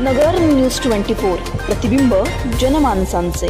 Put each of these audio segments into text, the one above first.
नगर news twenty four प्रतिबिंब जनमानसांचे.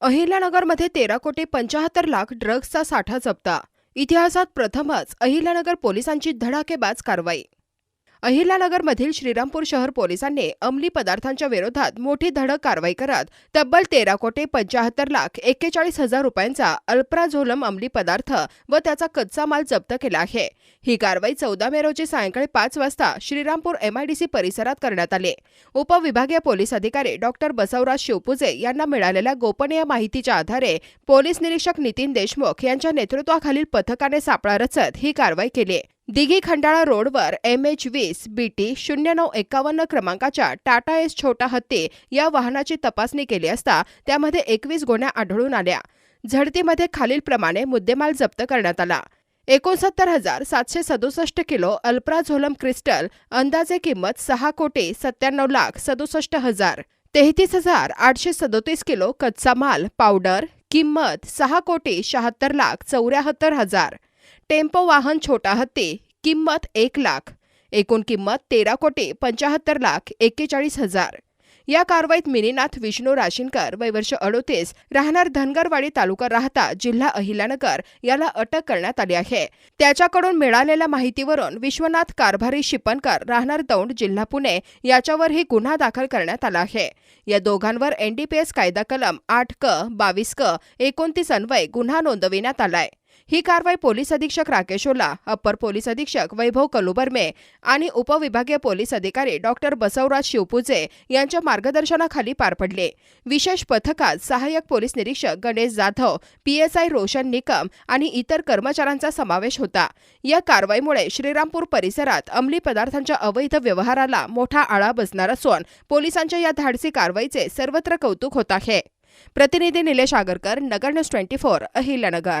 अहिल्यानगरमध्ये तेरा कोटी पंचाहत्तर लाख ड्रग्जचा साठा जप्ता. इतिहासात प्रथमच अहिल्यानगर पोलिसांची धडाकेबाज कारवाई. अहिल्यानगरमधील श्रीरामपूर शहर पोलिसांनी अंमली पदार्थांच्या विरोधात मोठी धडक कारवाई करत तब्बल तेरा कोटी पंचाहत्तर लाख एक्केचाळीस हजार रुपयांचा अल्प्राझोलम अंमली पदार्थ व त्याचा कच्चा माल जप्त केला आहे. ही कारवाई चौदा मे रोजी सायंकाळी पाच वाजता श्रीरामपूर एमआयडीसी परिसरात करण्यात आली. उपविभागीय पोलीस अधिकारी डॉक्टर बसवराज शिवपुजे यांना मिळालेल्या गोपनीय माहितीच्या आधारे पोलीस निरीक्षक नितीन देशमुख यांच्या नेतृत्वाखालील पथकाने सापळा रचत ही कारवाई केली. दिघी खंडाळा रोडवर एम एच वीस बी टी शून्य नऊ एकावन्न क्रमांकाच्या टाटा एस छोटा हत्ती या वाहनाची तपासणी केली असता त्यामध्ये एकवीस गोण्या आढळून आल्या. झडतीमध्ये खालीलप्रमाणे मुद्देमाल जप्त करण्यात आला. एकोणसत्तर हजार सातशे सदुसष्ट किलो अल्प्राझोलम क्रिस्टल अंदाजे किंमत सहा कोटी सत्त्याण्णव लाख सदुसष्ट हजार. तेहतीस हजार आठशे सदोतीस किलो कच्चा माल पावडर किंमत सहा कोटी शहात्तर लाख चौऱ्याहत्तर हजार. टेम्पो वाहन छोटा हत्ती. किंमत एक लाख. एकूण किंमत तेरा कोटी पंचाहत्तर लाख एक्केचाळीस हजार. या कारवाईत मिनीनाथ विष्णू राशीनकर वय वर्ष अडोतीस राहणार धनगरवाडी तालुका राहता जिल्हा अहिल्यानगर याला अटक करण्यात आली आहे. त्याच्याकडून मिळालेल्या माहितीवरून विश्वनाथ कारभारी शिपनकर राहणार दौंड जिल्हा पुणे याच्यावरही गुन्हा दाखल करण्यात आला आहे. या दोघांवर एनडीपीएस कायदा कलम आठ क बावीस क एकोणतीस अन्वय गुन्हा नोंदविण्यात आलाय. ही कारवाई पोलीस अधीक्षक राकेश ओला अप्पर पोलीस अधीक्षक वैभव कलुबर्मे आणि उपविभागीय पोलीस अधिकारी डॉक्टर बसवराज शिवपुजे यांच्या मार्गदर्शनाखाली पार पडले. विशेष पथकात सहाय्यक पोलीस निरीक्षक गणेश जाधव पीएसआय रोशन निकम आणि इतर कर्मचाऱ्यांचा समावेश होता. या कारवाईमुळे श्रीरामपूर परिसरात अंमली पदार्थांच्या अवैध व्यवहाराला मोठा आळा बसणार असून पोलिसांच्या या धाडसी कारवाईचे सर्वत्र कौतुक होत आहे. प्रतिनिधी Nilesh Agarkar Nagar news twenty four Ahilyanagar.